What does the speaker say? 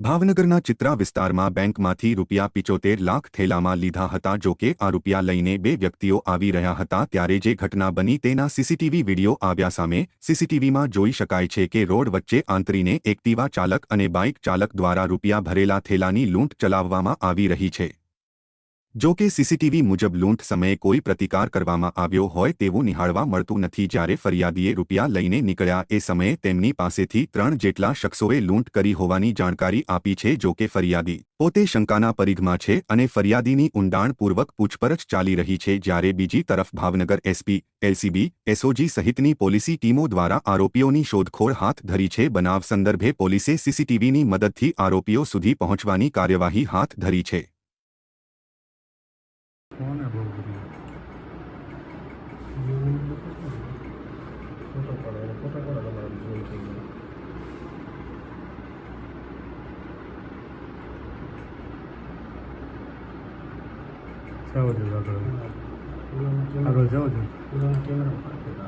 ભાવનગરના ચિત્રા વિસ્તારમાં બેંકમાંથી રૂપિયા પિચોતેર લાખ થેલામાં લીધા હતા જો કે આ રૂપિયા લઈને બે વ્યક્તિઓ આવી રહ્યા હતા ત્યારે જે ઘટના બની તેના સીસીટીવી વીડિયો આવ્યા સામે સીસીટીવીમાં જોઈ શકાય છે કે રોડ વચ્ચે આંતરીને એક્ટિવા ચાલક અને બાઇક ચાલક દ્વારા રૂપિયા ભરેલા થેલાની લૂંટ ચલાવવામાં આવી રહી છે. જો કે સીસીટીવી મુજબ લૂંટ સમયે કોઈ પ્રતિકાર કરવામાં આવ્યો હોય તેવું નિહાળવા મળતું નથી જ્યારે ફરિયાદીએ રૂપિયા લઈને નીકળ્યા એ સમયે તેમની પાસેથી ત્રણ જેટલા શખ્સોએ લૂંટ કરી હોવાની જાણકારી આપી છે જો કે ફરિયાદી પોતે શંકાના પરિઘમાં છે અને ફરિયાદીની ઊંડાણપૂર્વક પૂછપરછ ચાલી રહી છે જ્યારે બીજી તરફ ભાવનગર એસપી, એલસીબી, એસઓજી સહિતની પોલીસી ટીમો દ્વારા આરોપીઓની શોધખોળ હાથ ધરી છે. બનાવ સંદર્ભે પોલીસે સીસીટીવીની મદદથી આરોપીઓ સુધી પહોંચવાની કાર્યવાહી હાથ ધરી છે. કોને બહુ બધી ફોટો પડે ફોટો પડે તમારે જોઈ થઈ જાય જાઓ આગળ. પુરાનો આગળ જાઓ કેમેરા.